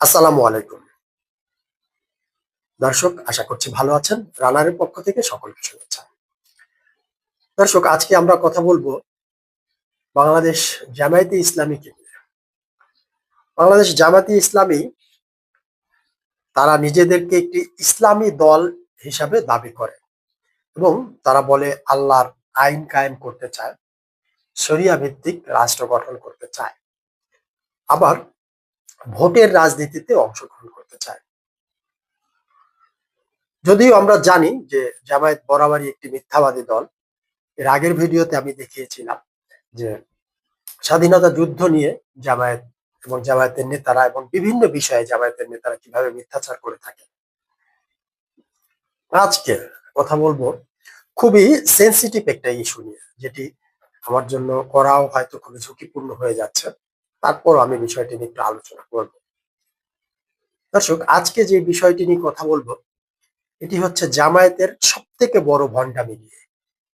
আসসালামু আলাইকুম। দর্শক, আশা করছি ভালো আছেন। রানারের পক্ষ থেকে সকলকে শুভেচ্ছা। দর্শক, আজকে আমরা কথা বলব বাংলাদেশ জামায়াতে ইসলামীকে নিয়ে বাংলাদেশ জামায়াতে ইসলামী তারা নিজেদেরকে একটি ইসলামী দল হিসাবে দাবি করে এবং তারা বলে আল্লাহর আইন কায়েম করতে চায়, শরিয়া ভিত্তিক রাষ্ট্র গঠন করতে চায়। আবার ভোটের রাজনীতিতে অংশগ্রহণ করতে চায়। যদিও আমরা জানি যে জামায়াত বরাবরই একটি মিথ্যাবাদী দল, এর আগের ভিডিওতে আমি দেখিয়েছিলাম যে স্বাধীনতা যুদ্ধ নিয়ে জামায়াত এবং জামায়াতের নেতারা এবং বিভিন্ন বিষয়ে জামায়াতের নেতারা কীভাবে মিথ্যাচার করে থাকে। আজকে কথা বলব খুবই সেন্সিটিভ একটা ইস্যু নিয়ে, যেটি আমার জন্য করাও হয়তো খুবই ঝুঁকিপূর্ণ হয়ে যাচ্ছে। তারপরও আমি বিষয়টি নিয়ে একটু আলোচনা করব। দর্শক, আজকে যে বিষয়টি নিয়ে কথা বলব, এটি হচ্ছে জামায়াতের সব থেকে বড় ভণ্ডামি নিয়ে।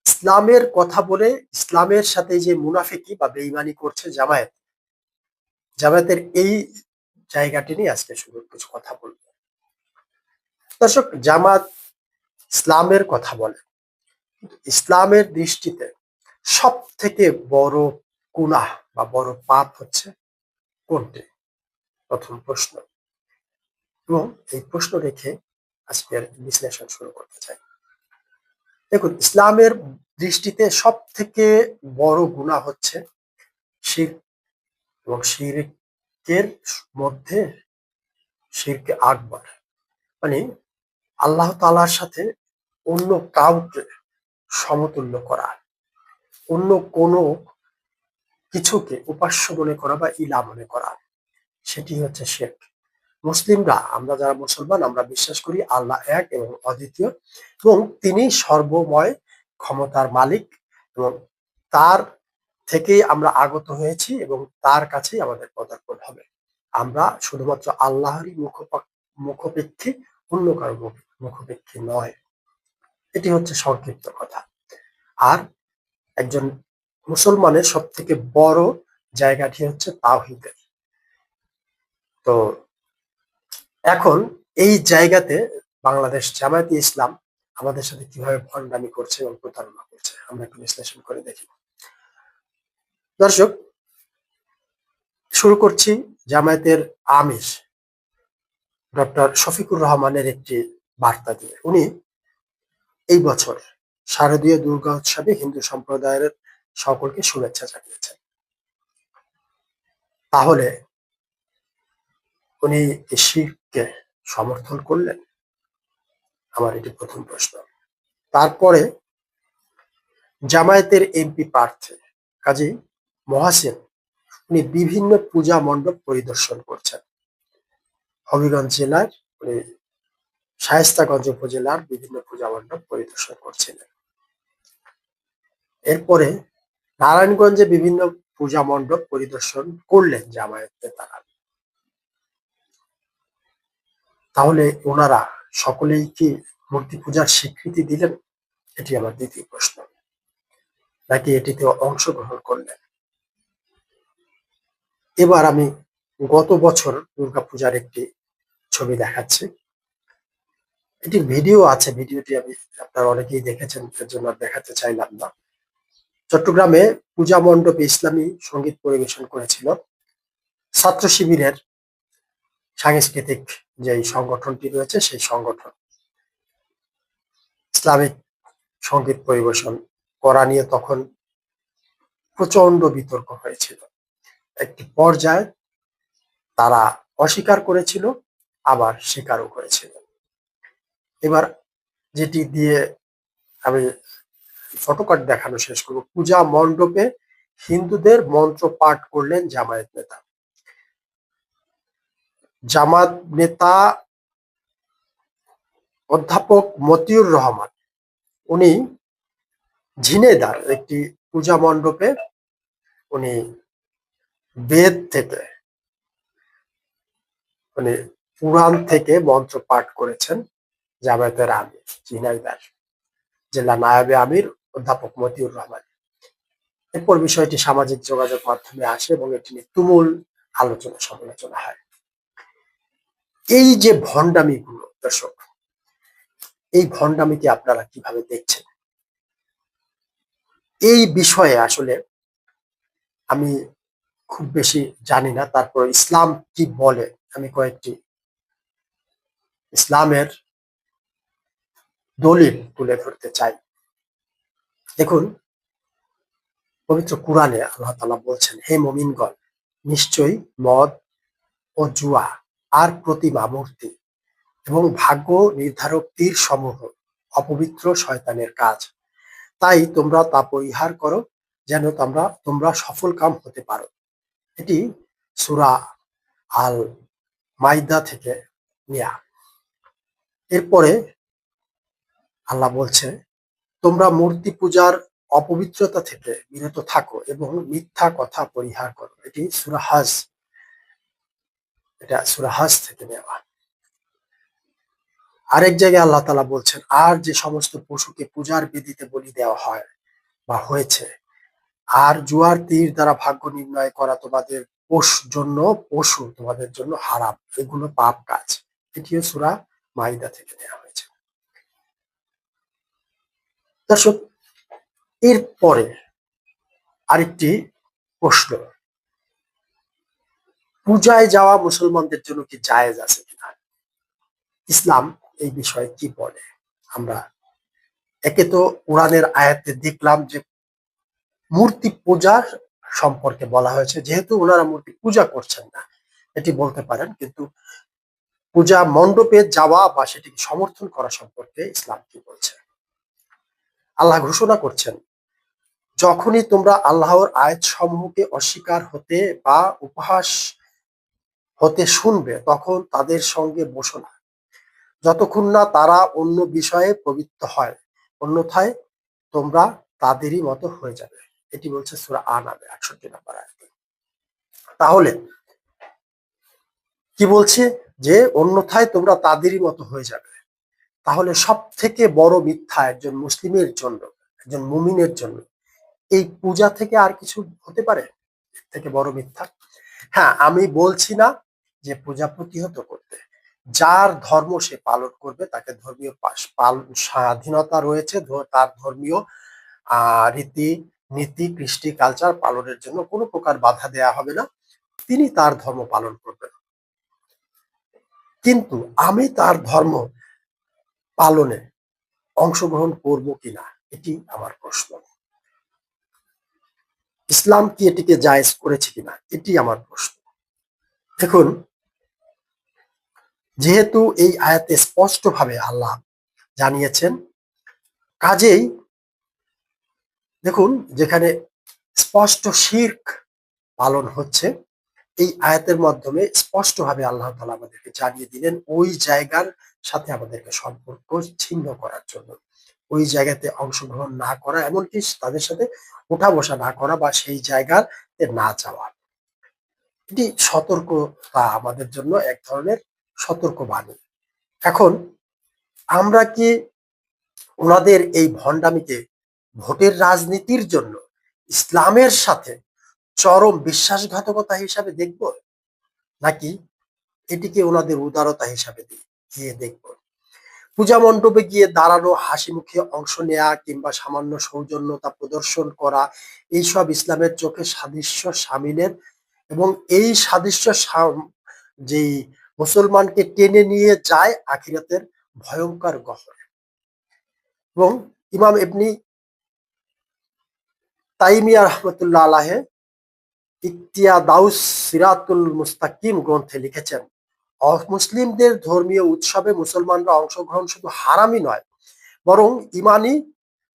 ইসলামের কথা বলে ইসলামের সাথে যে মুনাফিকি বা বেইমানি করছে জামায়াত, জামায়াতের এই জায়গাটি নিয়ে আজকে শুধু কিছু কথা বলব। দর্শক জামাত ইসলামের কথা বলে। ইসলামের দৃষ্টিতে সব থেকে বড় গুনাহ বা বড় পাপ হচ্ছে কোনটি? প্রথম প্রশ্ন। এবং এই প্রশ্ন রেখে আজকের বিশ্লেষণ শুরু করতে চাই। দেখুন, ইসলামের দৃষ্টিতে সব থেকে বড় গুণা হচ্ছে শির এবং শিরকের মধ্যে শিরকে আকবর। মানে আল্লাহ তালার সাথে অন্য কাউকে সমতুল্য করা। অন্য কোনো কিছুকে উপাস্য মনে করা বা ইলা মনে করা। সেটি হচ্ছে শেখ মুসলিমরা, আমরা যারা মুসলমান, আমরা বিশ্বাস করি আল্লাহ এক এবং অদ্বিতীয় এবং তিনি সর্বময় ক্ষমতার মালিক এবং তার থেকেই আমরা আগত হয়েছি এবং তার কাছেই আমাদের পদার্পণ হবে। আমরা শুধুমাত্র আল্লাহরই মুখপেক্ষী, অন্য কারও মুখপেক্ষী নয়। এটি হচ্ছে সংক্ষিপ্ত কথা। আর একজন মুসলমানের সব থেকে বড় জায়গাটি হচ্ছে তাওহিদের। তো এখন এই জায়গাতে বাংলাদেশ জামায়াতি ইসলাম আমাদের সাথে কীভাবে ভণ্ডামি করছে এবং প্রতারণা করছে, আমরা একটু বিশ্লেষণ করে দেখি। দর্শক, শুরু করছি জামায়াতের আমির ডক্টর শফিকুর রহমানের একটি বার্তা দিয়ে। উনি এই বছর শারদীয় দুর্গা উৎসবে হিন্দু সম্প্রদায়ের সকলকে শুভেচ্ছা জানিয়েছেন তাহলে উনি শিখকে সমর্থন করলেন? আমার এটি প্রথম প্রশ্ন। তারপরে জামায়াতের এমপি প্রার্থী কাজী মহাসিন উনি বিভিন্ন পূজা মণ্ডপ পরিদর্শন করছেন। হবিগঞ্জ জেলার উনি শায়েস্তাগঞ্জ উপজেলার বিভিন্ন পূজা মণ্ডপ পরিদর্শন করছিলেন। এরপরে নারায়ণগঞ্জে বিভিন্ন পূজা মণ্ডপ পরিদর্শন করলেন জামায়াত নেতারা তাহলে ওনারা সকলেই কি মূর্তি পূজার স্বীকৃতি দিলেন? এটি আমার দ্বিতীয় প্রশ্ন। নাকি এটিতে অংশগ্রহণ করলেন? এবার আমি গত বছর দুর্গাপূজার একটি ছবি দেখাচ্ছি। এটি ভিডিও আছে, ভিডিওটি আমি আপনারা অনেকেই দেখেছেন, এর জন্য দেখাতে চাইলাম না। চট্টগ্রামে পূজা মণ্ডপে ইসলামী সংগীত পরিবেশন করেছিল। ছাত্র শিবিরের সাংস্কৃতিক যে সংগঠনটি রয়েছে, সেই সংগঠন ইসলামিক সংগীত পরিবেশন করা নিয়ে তখন প্রচণ্ড বিতর্ক হয়েছিল। একটি পর্যায়ে তারা অস্বীকার করেছিল, আবার স্বীকারও করেছিল। এবার যেটি দিয়ে আমি ফটোকার্ড দেখানো শেষ করব। পূজা মণ্ডপে হিন্দুদের মন্ত্র পাঠ করলেন জামায়াত নেতা। জামাত নেতা অধ্যাপক মতিউর রহমান, উনি ঝিনেদার একটি পূজা মণ্ডপে উনি বেদ থেকে মানে পুরাণ থেকে মন্ত্র পাঠ করেছেন জামায়াতের আমির ঝিনাইদার জেলা নায়াবে আমির অধ্যাপক মতিউর রহমান। এরপর বিষয়টি সামাজিক যোগাযোগ মাধ্যমে আসে এবং এটি নিয়ে তুমুল আলোচনা সমালোচনা হয়। এই যে ভণ্ডামিগুলো, দর্শক, এই ভণ্ডামিকে আপনারা কীভাবে দেখছেন? এই বিষয়ে আসলে আমি খুব বেশি জানি না, তারপর ইসলাম কি বলে, আমি কয়েকটি ইসলামের দলিল তুলে ধরতে চাই। দেখুন, পবিত্র কোরআনে আল্লাহ তালা বলছেন, হে মমিনগণ, নিশ্চয়ই মদ ও জুয়া আর প্রতিমা মূর্তি এবং ভাগ্য নির্ধারক তীর সমূহ অপবিত্র শয়তানের কাজ। তাই তোমরা তা পরিহার করো, যেন তোমরা তোমরা সফল কাম হতে পারো। এটি সুরা আল মাইদা থেকে নেয়া। এরপরে আল্লাহ বলছে তোমরা মূর্তি পূজার অপবিত্রতা থেকে বিরত থাকো এবং মিথ্যা কথা পরিহার করো। এটি সুরাহাজ এটা সুরাহাজ থেকে নেওয়া। আরেক জায়গায় আল্লাহ তালা বলছেন, আর যে সমস্ত পশুকে পূজার বেদিতে বলি দেওয়া হয় বা হয়েছে, আর জুয়ার তীর দ্বারা ভাগ্য নির্ণয় করা তোমাদের পোষ জন্য, পশু তোমাদের জন্য হারাম। এগুলো পাপ কাজ। এটিও সুরা মাইদা থেকে নেওয়া হয়েছে দর্শক এরপরে আরেকটি প্রশ্ন। পূজায় যাওয়া মুসলমানদের জন্য কি জায়েজ আছে কিনা? ইসলাম এই বিষয়ে কি বলে? আমরা একে তো কোরআনের আয়াতে দেখলাম যে মূর্তি পূজার সম্পর্কে বলা হয়েছে। যেহেতু ওনারা মূর্তি পূজা করছেন না, এটি বলতে পারেন, কিন্তু পূজা মণ্ডপে যাওয়া বা সেটিকে সমর্থন করা সম্পর্কে ইসলাম কি বলছে? আল্লাহ ঘোষণা করছেন, যখনই তোমরা আল্লাহর আয়াত সমূহকে অস্বীকার হতে বা উপহাস হতে শুনবে, তখন তাদের সঙ্গে বসো না। যতক্ষণ না তারা অন্য বিষয়ে প্রবৃত্ত হয়, অন্যথায় তোমরা তাদেরই মতো হয়ে যাবে। এটি বলছে সুরা আনাবে একষট্টি নাম্বার আয়াতে। তাহলে কি বলছে? যে অন্যথায় তোমরা তাদেরই মতো হয়ে যাবে। তাহলে সব থেকে বড় মিথ্যা একজন মুসলিমের জন্য, একজন মুমিনের জন্য। এই পূজা থেকে আর কিছু হতে পারে? থেকে বড় মিথ্যা? হ্যাঁ আমি বলছি না যে পূজা প্রতিহত করতে। যার ধর্ম সে পালন করবে, তাকে ধর্মীয় স্বাধীনতা রয়েছে তার ধর্মীয় রীতি, নীতি, কৃষ্টি, কালচার পালনের জন্য কোনো প্রকার বাধা দেয়া হবে না। তিনি তার ধর্ম পালন করবেন। কিন্তু আমি তার ধর্ম পালনে অংশগ্রহণ করব কিনা, এটি আমার প্রশ্ন। ইসলাম কি এটিকে জায়েজ করেছে কিনা, এটি আমার প্রশ্ন। দেখুন, যেহেতু এই আয়াতে স্পষ্টভাবে আল্লাহ জানিয়েছেন, কাজেই দেখুন, যেখানে স্পষ্ট শির্ক পালন হচ্ছে এই আয়াতের মাধ্যমে স্পষ্টভাবে আল্লাহ তালা আমাদেরকে জানিয়ে দিলেন, ওই জায়গার সাথে আমাদেরকে সম্পর্ক ছিন্ন করার জন্য। ওই জায়গাতে অংশগ্রহণ না করা, এমনকি তাদের সাথে ওঠা বসা না করা বা সেই জায়গাতে না যাওয়া। এটি সতর্কতা আমাদের জন্য এক ধরনের সতর্ক বাণী এখন আমরা কি ওনাদের এই ভণ্ডামিকে ভোটের রাজনীতির জন্য ইসলামের সাথে চরম বিশ্বাসঘাতকতা হিসাবে দেখব? নাকি এটিকে ওনাদের উদারতা হিসাবে গিয়ে দেখব? পূজা মণ্ডপে গিয়ে দাঁড়ানো হাসি মুখে অংশ নেয়া কিংবা সামান্য সৌজন্যতা প্রদর্শন করা, এইসব ইসলামের চোখে সাদৃশ্য সামিলের এবং এই সাদৃশ্য যেই মুসলমানকে টেনে নিয়ে যায় আখিরাতের ভয়ঙ্কর গহরে। এবং ইমাম এমনি তাইমিয়া রহমতুল্লাহ আলাহে ইতিয়া দাউস সিরাতুল মুস্তাকিম গ্রন্থে লিখেছেন মুসলিমদের ধর্মীয় উৎসবে মুসলমানরা অংশগ্রহণ শুধু হারামই নয়, বরং ইমানি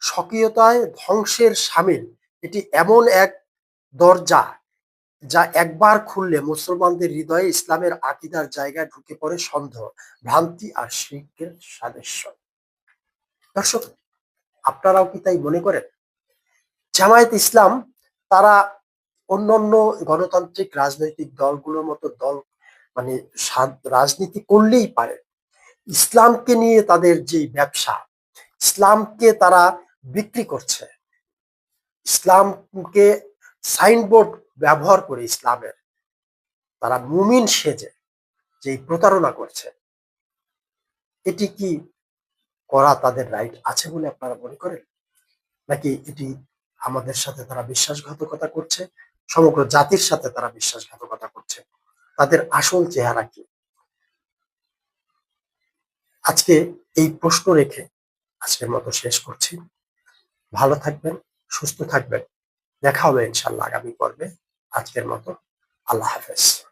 স্বকীয়তায় ধ্বংসের সামিল। এটি এমন এক দরজা যা একবার খুললে মুসলমানদের হৃদয়ে ইসলামের আকিদার জায়গায় ঢুকে পড়ে সন্দেহ, ভ্রান্তি আর শিল্পের সাদৃশ্য দর্শক, আপনারাও কি তাই মনে করেন? জামায়াত ইসলাম, তারা অন্যান্য গণতান্ত্রিক রাজনৈতিক দলগুলোর মতো দল মানে রাজনীতি করলেই পারে। ইসলামকে নিয়ে তাদের যে ব্যবসা, ইসলামকে তারা বিক্রি করছে। ইসলামকে সাইনবোর্ড ব্যবহার করে ইসলামের। তারা মুমিন সেজে যে প্রতারণা করছে। এটি কি করা তাদের রাইট আছে বলে আপনারা মনে করেন? নাকি এটি আমাদের সাথে তারা বিশ্বাসঘাতকতা করছে? সমগ্র জাতির সাথে তারা বিশ্বাসঘাতকতা করছে। তাদের আসল চেহারা কি? আজকে এই প্রশ্ন রেখে আজকের মতো শেষ করছি। ভালো থাকবেন, সুস্থ থাকবেন। দেখা হবে ইনশাল্লাহ আগামী পর্বে। আজকের মতো আল্লাহ হাফেজ।